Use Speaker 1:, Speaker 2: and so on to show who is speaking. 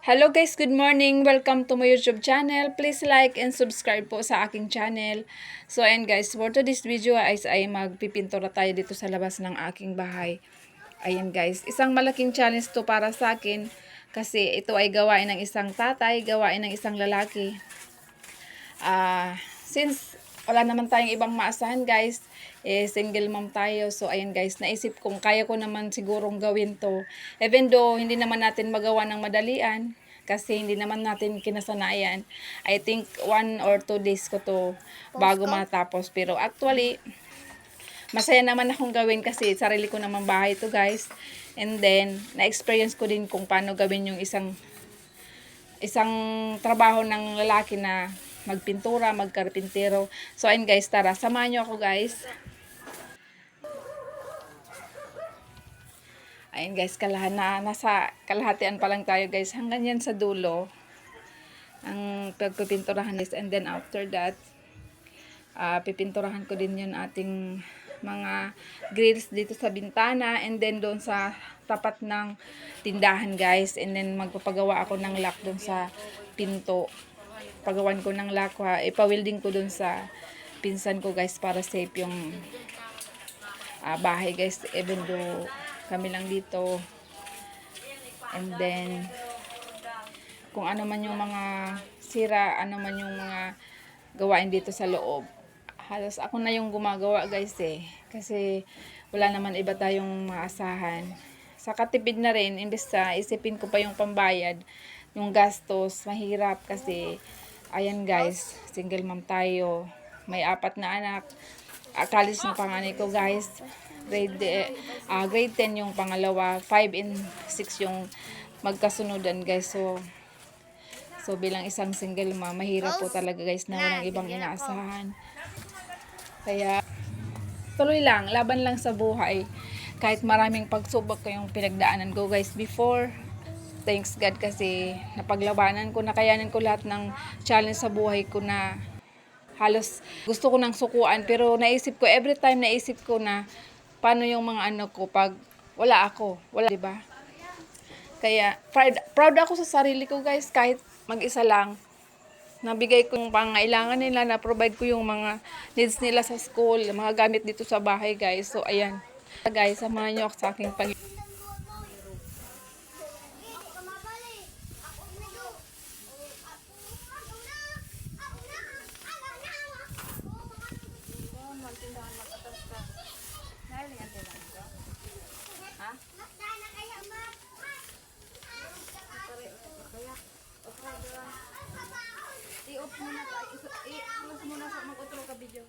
Speaker 1: Hello guys, good morning. Welcome to my YouTube channel. Please like and subscribe po sa aking channel. So ayan guys, for today's video ay, ay magpipintura tayo dito sa labas ng aking bahay. Ayan guys, isang malaking challenge to para sa akin kasi ito ay gawain ng isang tatay, gawain ng isang lalaki. Ah, since wala naman tayong ibang maasahan guys, eh single mom tayo. So ayan guys, naisip kong kaya ko naman sigurong gawin to. Even though hindi naman natin magawa ng madalian kasi hindi naman natin kinasanayan. I think one or two days ko to bago matapos. Pero actually, masaya naman akong gawin kasi sarili ko naman bahay to guys. And then, na-experience ko din kung paano gawin yung isang isang trabaho ng lalaki na magpintura, magkarpintero. So, ayun guys, tara, samahan nyo ako guys. Ayun guys, kalahan na, nasa kalahatian pa lang tayo guys. Hanggang yan sa dulo. Ang pagpipinturahan guys. And then after that, ah pipinturahan ko din yun ating mga grills dito sa bintana and then doon sa tapat ng tindahan guys and then magpapagawa ako ng lock doon sa pinto pagawan ko ng lock ha ipawilding ko doon sa pinsan ko guys para safe yung ah, bahay guys even though kami lang dito and then kung ano man yung mga sira ano man yung mga gawain dito sa loob halos ako na yung gumagawa guys eh. Kasi wala naman iba tayong maasahan. Sa katipid na rin, imbes sa isipin ko pa yung pambayad, yung gastos, mahirap kasi ayan guys, single mom tayo. May apat na anak. Akalis ng panganay ko guys. Grade, ah, grade 10 yung pangalawa, 5 and 6 yung magkasunodan guys. So, so bilang isang single mom, mahirap po talaga guys na walang ibang inaasahan. Kaya, tuloy lang, laban lang sa buhay. Kahit maraming pagsubok kayong pinagdaanan ko guys before. Thanks God kasi napaglabanan ko, nakayanan ko lahat ng challenge sa buhay ko na halos gusto ko nang sukuan. Pero naisip ko, every time naisip ko na paano yung mga ano ko pag wala ako. Wala, di ba? Kaya, proud, proud ako sa sarili ko guys, kahit mag-isa lang nabigay ko yung pangailangan nila, na-provide ko yung mga needs nila sa school, mga gamit dito sa bahay, guys. So, ayan. Guys, samahan nyo ako sa aking pag muna ka. I-close muna sa mag-utro ka video.